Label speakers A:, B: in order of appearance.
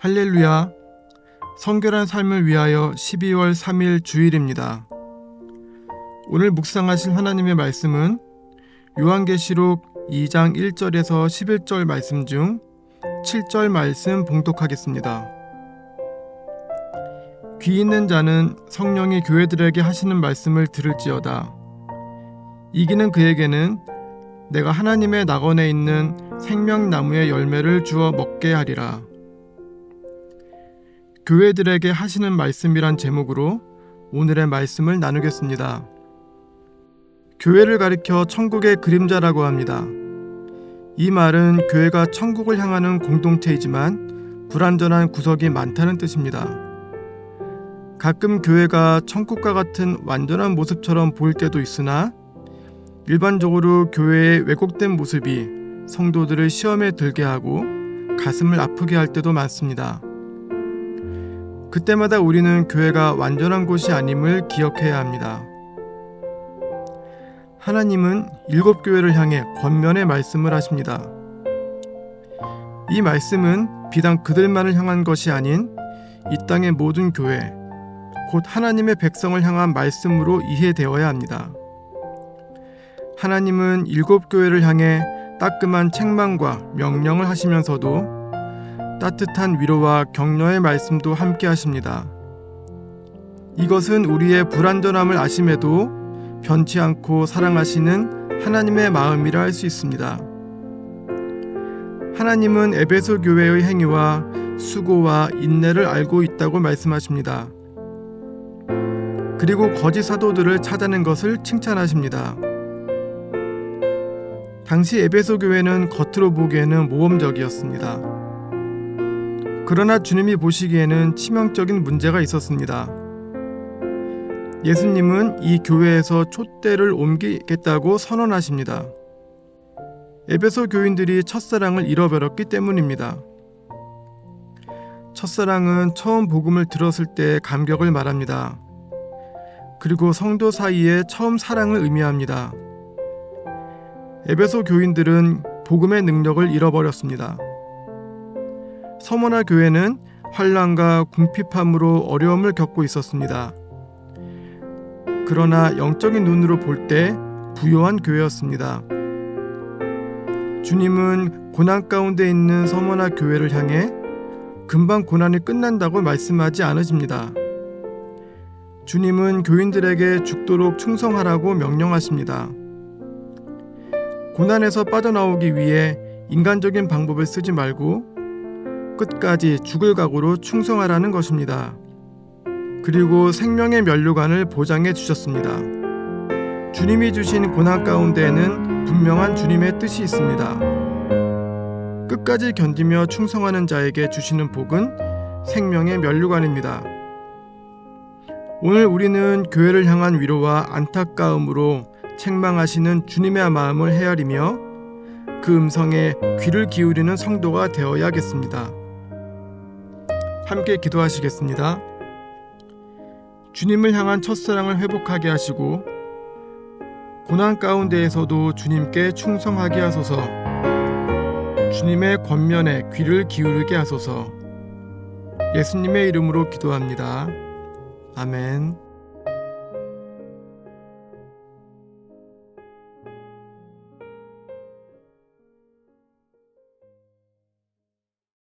A: 할렐루야. 성결한 삶을 위하여 12월 3일 주일입니다. 오늘 묵상하실 하나님의 말씀은 요한계시록 2장 1절에서 11절 말씀 중 7절 말씀 봉독하겠습니다. 귀 있는 자는 성령이 교회들에게 하시는 말씀을 들을지어다. 이기는 그에게는 내가 하나님의 낙원에 있는 생명나무의 열매를 주어 먹게 하리라. 교회들에게 하시는 말씀이란 제목으로 오늘의 말씀을 나누겠습니다. 교회를 가리켜 천국의 그림자라고 합니다. 이 말은 교회가 천국을 향하는 공동체이지만 불완전한 구석이 많다는 뜻입니다. 가끔 교회가 천국과 같은 완전한 모습처럼 보일 때도 있으나 일반적으로 교회의 왜곡된 모습이 성도들을 시험에 들게 하고 가슴을 아프게 할 때도 많습니다. 그때마다 우리는 교회가 완전한 곳이 아님을 기억해야 합니다. 하나님은 일곱 교회를 향해 권면의 말씀을 하십니다. 이 말씀은 비단 그들만을 향한 것이 아닌 이 땅의 모든 교회, 곧 하나님의 백성을 향한 말씀으로 이해되어야 합니다. 하나님은 일곱 교회를 향해 따끔한 책망과 명령을 하시면서도 따뜻한 위로와 격려의 말씀도 함께 하십니다. 이것은 우리의 불완전함을 아심에도 변치 않고 사랑하시는 하나님의 마음이라 할 수 있습니다. 하나님은 에베소 교회의 행위와 수고와 인내를 알고 있다고 말씀하십니다. 그리고 거짓 사도들을 찾아낸 것을 칭찬하십니다. 당시 에베소 교회는 겉으로 보기에는 모험적이었습니다. 그러나 주님이 보시기에는 치명적인 문제가 있었습니다. 예수님은 이 교회에서 촛대를 옮기겠다고 선언하십니다. 에베소 교인들이 첫사랑을 잃어버렸기 때문입니다. 첫사랑은 처음 복음을 들었을 때의 감격을 말합니다. 그리고 성도 사이에 처음 사랑을 의미합니다. 에베소 교인들은 복음의 능력을 잃어버렸습니다. 서머나 교회는 환란과 궁핍함으로 어려움을 겪고 있었습니다. 그러나 영적인 눈으로 볼 때 부요한 교회였습니다. 주님은 고난 가운데 있는 서머나 교회를 향해 금방 고난이 끝난다고 말씀하지 않으십니다. 주님은 교인들에게 죽도록 충성하라고 명령하십니다. 고난에서 빠져나오기 위해 인간적인 방법을 쓰지 말고 끝까지 죽을 각오로 충성하라는 것입니다. 그리고 생명의 면류관을 보장해 주셨습니다. 주님이 주신 고난 가운데에는 분명한 주님의 뜻이 있습니다. 끝까지 견디며 충성하는 자에게 주시는 복은 생명의 면류관입니다. 오늘 우리는 교회를 향한 위로와 안타까움으로 책망하시는 주님의 마음을 헤아리며 그 음성에 귀를 기울이는 성도가 되어야겠습니다. 함께 기도하시겠습니다. 주님을 향한 첫사랑을 회복하게 하시고 고난 가운데에서도 주님께 충성하게 하소서. 주님의 권면에 귀를 기울이게 하소서. 예수님의 이름으로 기도합니다. 아멘.